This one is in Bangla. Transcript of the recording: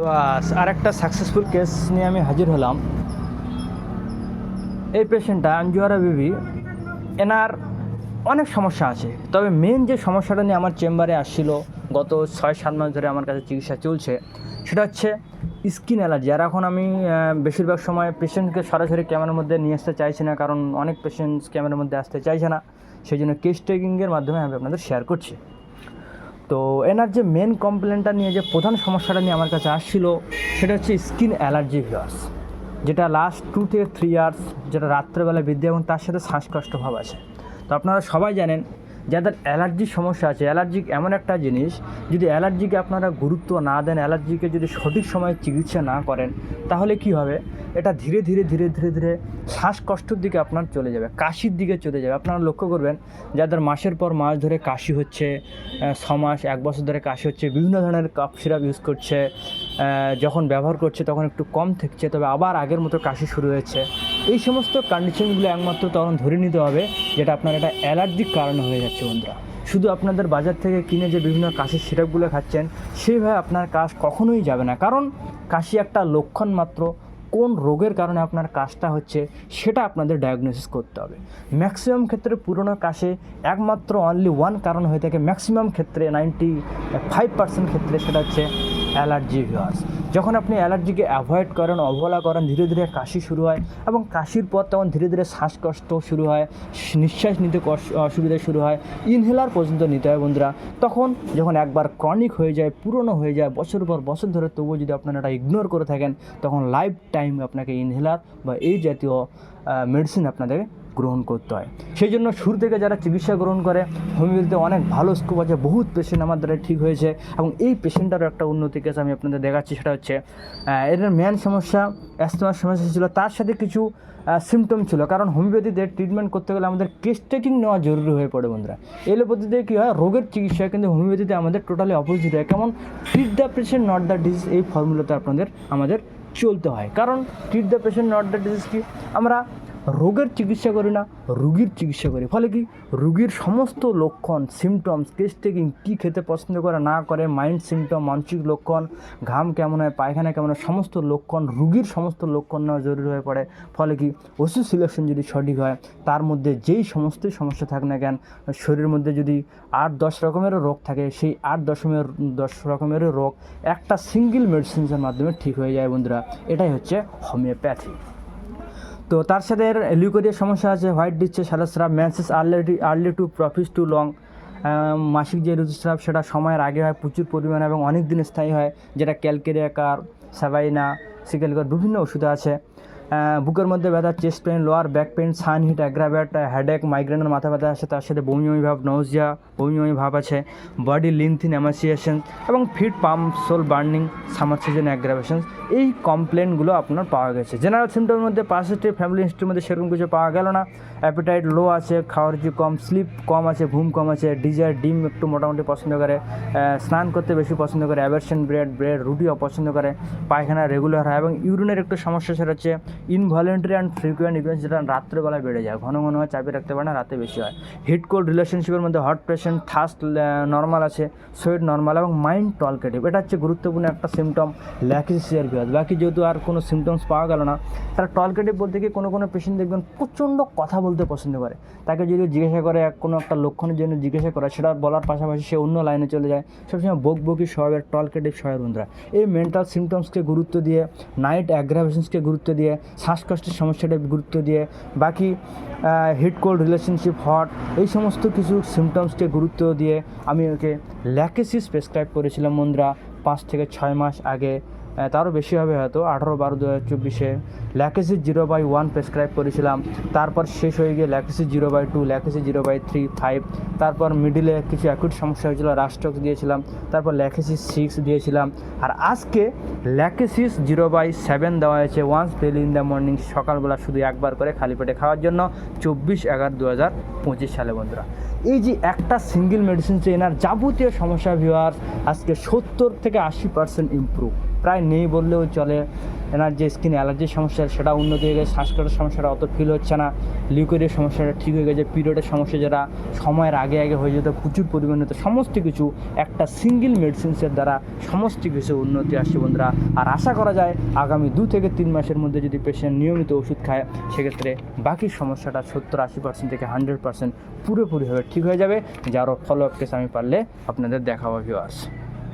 তো আর একটা সাকসেসফুল কেস নিয়ে আমি হাজির হলাম। এই পেশেন্টটা আঞ্জুয়ারা বিবি, এনার অনেক সমস্যা আছে। তবে মেন যে সমস্যাটা নিয়ে আমার চেম্বারে আসছিল, গত ছয় সাত মাস ধরে আমার কাছে চিকিৎসা চলছে, সেটা হচ্ছে স্কিন অ্যালার্জি আর এখন আমি বেশিরভাগ সময় পেশেন্টকে সরাসরি ক্যামেরার মধ্যে নিয়ে আসতে চাইছি না, কারণ অনেক পেশেন্টস ক্যামেরার মধ্যে আসতে চাইছে না। সেই জন্য কেস টেকিংয়ের মাধ্যমে আমি আপনাদের শেয়ার করছি। তো এনার যে মেন কমপ্লেনটা নিয়ে যে প্রধান সমস্যাটা নিয়ে আমার কাছে আসছিল, সেটা হচ্ছে স্কিন অ্যালার্জি ভিওয়ার্স যেটা লাস্ট টু থেকে থ্রি ইয়ার্স যেটা রাত্রেবেলা বৃদ্ধি এবং তার সাথে শ্বাসকষ্ট ভাব আছে। তো আপনারা সবাই জানেন যাদের অ্যালার্জির সমস্যা আছে, অ্যালার্জিক এমন একটা জিনিস, যদি অ্যালার্জিকে আপনারা গুরুত্ব না দেন, অ্যালার্জিকে যদি সঠিক সময়ে চিকিৎসা না করেন, তাহলে কি হবে? এটা ধীরে ধীরে ধীরে ধীরে ধীরে শ্বাসকষ্টর দিকে আপনার চলে যাবে, কাশির দিকে চলে যাবে। আপনারা লক্ষ্য করবেন, যাদের মাসের পর মাস ধরে কাশি হচ্ছে ছ মাস, এক বছর ধরে কাশি হচ্ছে, বিভিন্ন ধরনের কাপ সিরাপ ইউজ করছে যখন ব্যবহার করছে তখন একটু কম থাকছে, তবে আবার আগের মতো কাশি শুরু হয়েছে। এই সমস্ত কন্ডিশনগুলো একমাত্র তখন ধরে নিতে হবে, যেটা আপনার একটা অ্যালার্জিক কারণে হয়ে যাচ্ছে বন্ধুরা। শুধু আপনাদের বাজার থেকে কিনে যে বিভিন্ন কাশির সিরাপগুলো খাচ্ছেন, সেইভাবে আপনার কাশ কখনোই যাবে না। কারণ কাশি একটা লক্ষণ মাত্র, কোন রোগের কারণে আপনার কাশটা হচ্ছে, সেটা আপনাদের ডায়াগনোসিস করতে হবে। ম্যাক্সিমাম ক্ষেত্রে পুরোনো কাশে একমাত্র অনলি ওয়ান কারণ হয়ে থাকে। ম্যাক্সিমাম ক্ষেত্রে নাইনটি ফাইভ পার্সেন্ট ক্ষেত্রে সেটা হচ্ছে অ্যালার্জি ভিউয়ার্স যখন আপনি অ্যালার্জিকে অ্যাভয়েড করেন, অবহেলা করেন, ধীরে ধীরে কাশি শুরু হয় এবং কাশির পর তখন ধীরে ধীরে শ্বাসকষ্ট শুরু হয়, নিঃশ্বাস নিতে অসুবিধা শুরু হয় ইনহেলার পর্যন্ত নিতে হয় বন্ধুরা। তখন যখন একবার ক্রনিক হয়ে যায়, পুরনো হয়ে যায় বছর পর বছর ধরে তবুও যদি আপনারা এটা ইগনোর করে থাকেন, তখন লাইফ টাইম আপনাকে ইনহেলার বা এই জাতীয় মেডিসিন আপনাদের গ্রহণ করতে হয়। সেই জন্য শুরু থেকে যারা চিকিৎসা গ্রহণ করে, হোমিওপ্যাথিতে অনেক ভালো স্কোপ আছে, বহুত পেশেন্ট আমার দ্বারা ঠিক হয়েছে এবং এই পেশেন্টটারও একটা উন্নতি কেস আমি আপনাদের দেখাচ্ছি, সেটা হচ্ছে এর মেন সমস্যা অ্যাস্তমার সমস্যা ছিল। তার সাথে কিছু সিমটম ছিল। কারণ হোমিওপ্যাথিতে ট্রিটমেন্ট করতে গেলে আমাদের কেস টেকিং নেওয়া জরুরি হয়ে পড়ে বন্ধুরা। এলোপ্যাথিতে কী হয়, রোগের চিকিৎসা কিন্তু হোমিওপ্যাথিতে আমাদের টোটালি অপোজিট হয়। কেমন treat the patient not the disease এই ফর্মুলাতে আপনাদের, আমাদের চলতে হয়। কারণ treat the patient not the disease কি? আমরা রোগের চিকিৎসা করি না, রুগীর চিকিৎসা করি। ফলে কি? রুগীর সমস্ত লক্ষণ সিমটমস কেস টেকিং কী খেতে পছন্দ করে, না করে মাইন্ড সিমটম মানসিক লক্ষণ, ঘাম কেমন হয়, পায়খানা কেমন হয়, সমস্ত লক্ষণ, রুগীর সমস্ত লক্ষণ নেওয়া জরুরি হয়ে পড়ে। ফলে কি? ওষুধ সিলেকশন যদি সঠিক হয়, তার মধ্যে যেই সমস্ত সমস্যা থাক না কেন, শরীরের মধ্যে যদি আট দশ রকমেরও রোগ থাকে, সেই আট দশমের, দশ রকমেরও রোগ একটা সিঙ্গেল মেডিসিনসের মাধ্যমে ঠিক হয়ে যায় বন্ধুরা। এটাই হচ্ছে হোমিওপ্যাথি তো তার সাথে লিউকোরিয়ার সমস্যা আছে, হোয়াইট দিচ্ছে সাদাস্রাব menses early early too profuse too long. মাসিক যে ঋতুস্রাব সেটা সময়ের আগে হয়, প্রচুর পরিমাণে এবং অনেক দিন স্থায়ী হয়, যেটা ক্যালকেরিয়া কার সাবাইনা সিকেলকার বিভিন্ন ওষুধ আছে। বুকের মধ্যে ব্যথা chest pain lower back pain sun heat aggravate headache মাইগ্রেনের মাথা ব্যথা আছে, তার সাথে বমি বমি ভাব নৌজিয়া বমি বমি ভাব আছে বডি লিন্থিন অ্যামাসিয়েশন এবং feet pump sole burning summer season aggravation এই কমপ্লেনগুলো আপনার পাওয়া গেছে। জেনারেল সিমটমের মধ্যে পাসিটিভ ফ্যামিলি হিস্ট্রির মধ্যে সেরকম কিছু পাওয়া গেল না। অ্যাপিটাইট লো আছে, খাওয়ার রুচি কম স্লিপ কম আছে, ঘুম কম আছে ডিজায়ার ডিম একটু মোটামুটি পছন্দ করে স্নান করতে বেশি পছন্দ করে অ্যাভারশন ব্রেড ব্রেড রুটি অপছন্দ করে, পায়খানা রেগুলার হয় এবং ইউরিনের একটু সমস্যা সেটা হচ্ছে ইনভলেন্টারি অ্যান্ড ফ্রিকুয়েন্ট ইভেন্টস যেটা রাত্রেবেলায় বেড়ে যায়। ঘন ঘন হয় চাপে রাখতে পারে না, রাতে বেশি হয়। হিট কোল্ড রিলেশনশিপের মধ্যে হট পেশেন্ট থাস্ট নর্মাল আছে সোয়েট নর্মাল এবং মাইন্ড টলকেটিভ এটা হচ্ছে গুরুত্বপূর্ণ একটা সিমটম ল্যাকিসিয়ার বিয়াজ বাকি যেহেতু আর কোনো সিমটমস পাওয়া গেল না, তারা টলকেটিভ বলতে গিয়ে কোনো কোনো পেশেন্ট দেখবেন প্রচণ্ড কথা বলতে পছন্দ করে। তাকে যদি জিজ্ঞাসা করে, এক কোনো একটা লক্ষণের জন্য জিজ্ঞাসা করে, সেটা বলার পাশাপাশি সে অন্য লাইনে চলে যায়। সবসময় বক বকি স্বভাবের টলকেটিভ স্বভাবের বন্ধুরা। এই মেন্টাল সিমটমসকে গুরুত্ব দিয়ে নাইট অ্যাগ্রাভেশনসকে গুরুত্ব দিয়ে শ্বাসকষ্টের সমস্যাটা গুরুত্ব দিয়ে, বাকি হিট কোল্ড রিলেশনশিপ হট এই সমস্ত কিছু সিমটমসকে গুরুত্ব দিয়ে আমি ওকে ল্যাকেসিস প্রেসক্রাইব করেছিলাম বন্ধুরা পাঁচ থেকে ছয় মাস আগে। তারও বেশি হবে হয়তো। আঠারো বারো দু হাজার চব্বিশে Lachesis zero by one prescribe করেছিলাম। তারপর শেষ হয়ে গিয়ে Lachesis zero by two Lachesis zero by three five তারপর মিডিলে কিছু অ্যাকুট সমস্যা হয়েছিল রাস্টক্স দিয়েছিলাম। তারপর ল্যাকেসি সিক্স দিয়েছিলাম। আর আজকে ল্যাকেসিস জিরো বাই সেভেন দেওয়া হয়েছে once daily in the morning সকালবেলা শুধু একবার করে খালি পেটে খাওয়ার জন্য, চব্বিশ এগারো দু হাজার পঁচিশ সালে বন্ধুরা। এই যে একটা সিঙ্গেল মেডিসিন চেনার যাবতীয় সমস্যা ভিওয়ার আজকে সত্তর থেকে আশি পার্সেন্ট ইম্প্রুভ প্রায় নেই বললেও চলে। এনার যে স্কিন অ্যালার্জির সমস্যা, সেটা উন্নতি হয়ে গেছে শ্বাসকষ্টের সমস্যাটা অত ফিল হচ্ছে না। লিকুইডের সমস্যাটা ঠিক হয়ে গেছে পিরিয়ডের সমস্যা যেটা সময়ের আগে আগে হয়ে যেত, প্রচুর পরিমাণে তো সমস্ত কিছু একটা সিঙ্গেল মেডিসিনসের দ্বারা সমস্ত কিছু উন্নতি আসছে বন্ধুরা। আর আশা করা যায় আগামী দু থেকে তিন মাসের মধ্যে যদি পেশেন্ট নিয়মিত ওষুধ খায়, সেক্ষেত্রে বাকি সমস্যাটা সত্তর আশি পার্সেন্ট থেকে হান্ড্রেড পার্সেন্ট পুরোপুরিভাবে ঠিক হয়ে যাবে যারও ফলো আপ কেস আমি পারলে আপনাদের দেখাবো ভিউয়ার্স